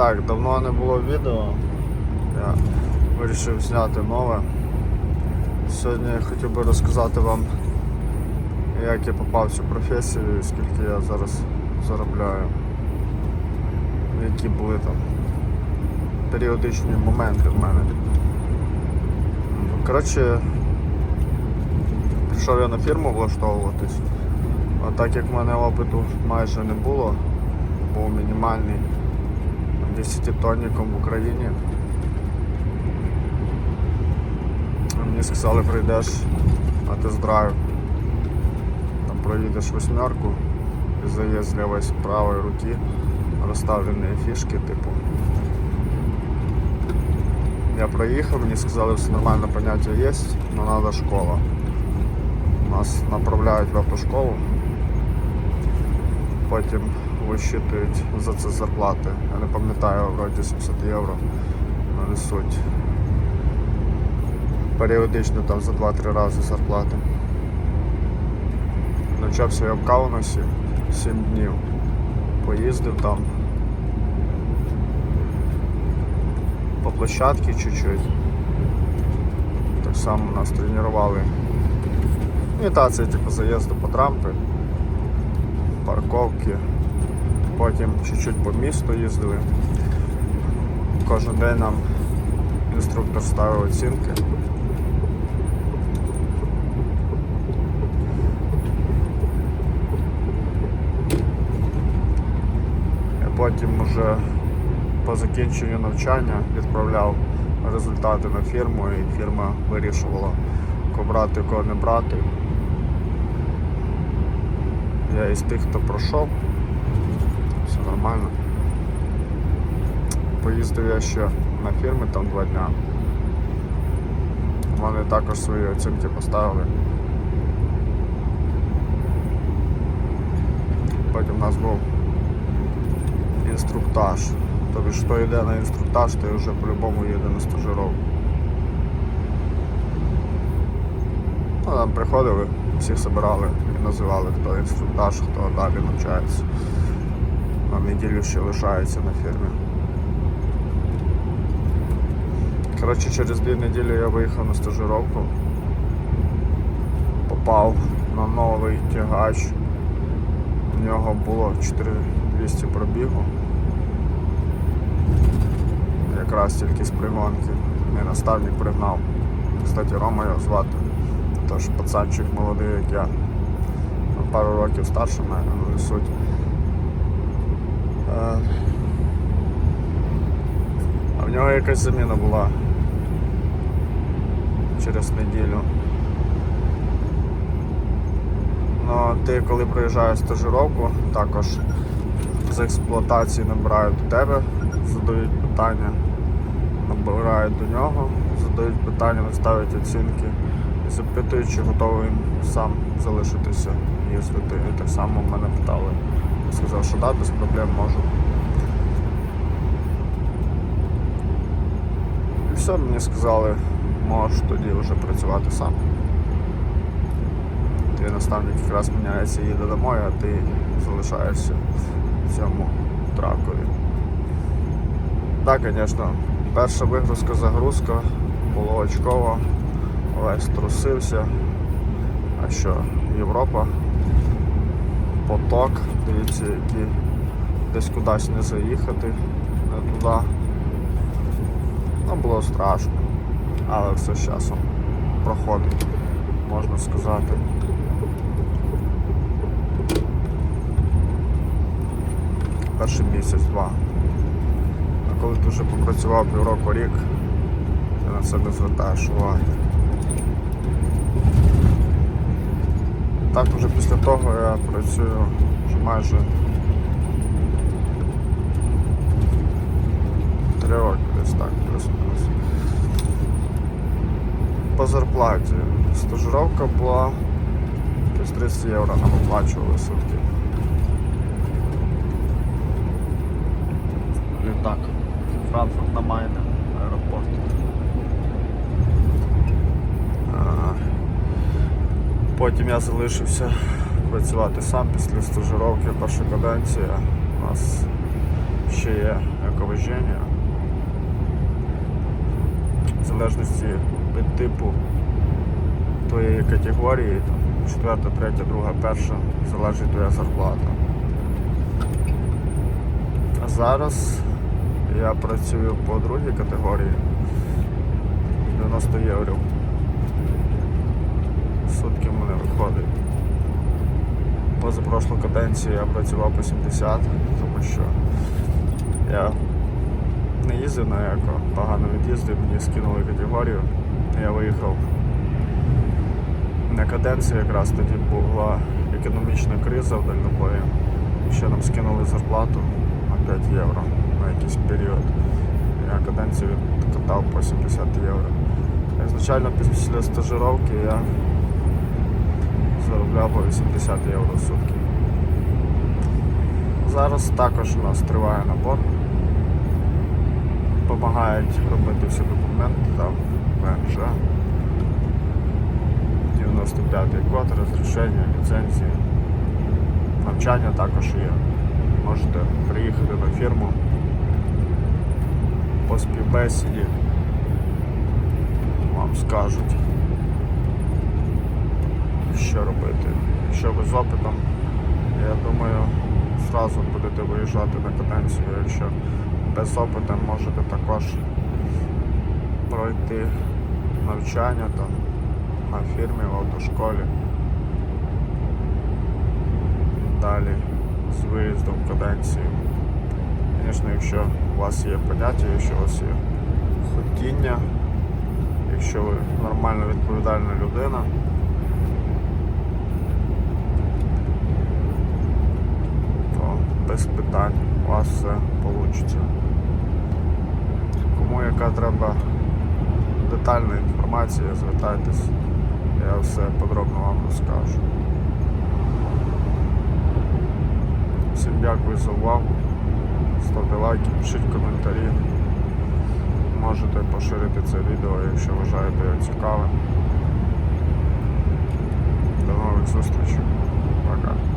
Так, давно не було відео. Я вирішив зняти нове. Сьогодні я хотів би розказати вам, як я попав в цю професію і скільки я зараз заробляю. Які були там періодичні моменти в мене. Коротше, прийшов я на фірму влаштовуватись. А так як в мене опиту майже не було, був мінімальний 10 тонником в Україні. Мені сказали, прийдеш на тест-драйв, там проїдеш восьмерку і заїзд з лівої правої руки, розставлені фішки, типу. Я проїхав, мені сказали, все нормальне поняття є, але треба школа. Нас направляють в автошколу, потім висчитують за це зарплати. Я не пам'ятаю, вроді 700 євро нанесуть. Періодично там за 2-3 рази зарплати. Навчався я в Каунасі 7 днів. Поїздив там по площадці чуть-чуть. Так само нас тренували. Імітація, типу, заїзду по трампи, парковки. Потім чуть-чуть по місту їздили. Кожен день нам інструктор ставив оцінки. Я потім вже по закінченню навчання відправляв результати на фірму і фірма вирішувала, кого брати, кого не брати. Я із тих, хто пройшов, все нормально. Поїздив я ще на фірми там два дня. Вони також свої оцінки поставили. Потім у нас був інструктаж. Тобто, хто йде на інструктаж, той вже по-любому їде на стажировку. Ну, там приходили, всіх збирали і називали, хто інструктаж, хто далі навчається. На неділю ще лишається на фірмі. Коротше, через дві неділі я виїхав на стажировку. Попав на новий тягач. У нього було 4200 пробігу. Якраз тільки з пригонки. Мій наставник пригнав. Кстати, Рома його звати. Тож пацанчик молодий, як я. Пару років старше мене, але суть. Е, А в нього якась заміна була через неділю. Ну, ти коли проїжджаєш стажировку, також з експлуатації набирають до тебе, задають питання, набирають до нього, задають питання, ставлять оцінки і запитують, чи готовий сам залишитися. І так само мене питали. Я сказав, що так, без проблем можу. І все, мені сказали, можеш тоді вже працювати сам. Твій наставник якраз міняється, їде домой, а ти залишаєшся в цьому тракові. Так, звісно, перша вигрузка, загрузка було очково, весь трусився. А що, Європа, поток, дивіться, які десь кудись не заїхати, не туди. Ну, було страшно, але все з часом проходить, можна сказати. Перший місяць-два. А коли ти вже попрацював півроку рік, ти на себе звертаєш увагу. Так вже після того я працюю вже майже три роки десь так, плюс-мінус. По зарплаті. Стажировка була десь 30 євро нам оплачували сутки. Літак. Франкфурт на Майне, аеропорт. Потім я залишився працювати сам після стажировки, перша каденція. У нас ще є ековожіння. В залежності від типу твоєї категорії, там, четверта, третя, друга, перша, залежить твоя зарплата. А зараз я працюю по другій категорії 90 євро. Сутки в мене виходить. Позапрошлу каденцію я працював по 70, тому що я не їздив на еко, погано від'їздив, мені скинули категорію, я виїхав на каденцію якраз тоді була економічна криза в дальнобої. Ще нам скинули зарплату на 5 євро на якийсь період. Я каденцію катав по 70 євро. Ізначально після стажировки я заробляв по 80 євро в сутки. Зараз також у нас триває набор. Помагають робити всі документи там ВНЖ. 95-й код, розрішення, ліцензії. Навчання також є. Можете приїхати на фірму по співбесіді. Вам скажуть, що робити. Якщо ви з опитом, я думаю, зразу будете виїжджати на каденцію. Якщо без опиту можете також пройти навчання там на фірмі в автошколі. Далі з виїздом в каденцію. Звісно, якщо у вас є поняття, якщо у вас є хотіння, якщо ви нормально відповідальна людина, без питань у вас все вийде. Кому яка треба детальна інформація, звертайтесь, я все подробно вам розкажу. Всім дякую за увагу. Ставте лайки, пишіть коментарі. Можете поширити це відео, якщо вважаєте його цікавим. До нових зустрічей. Пока.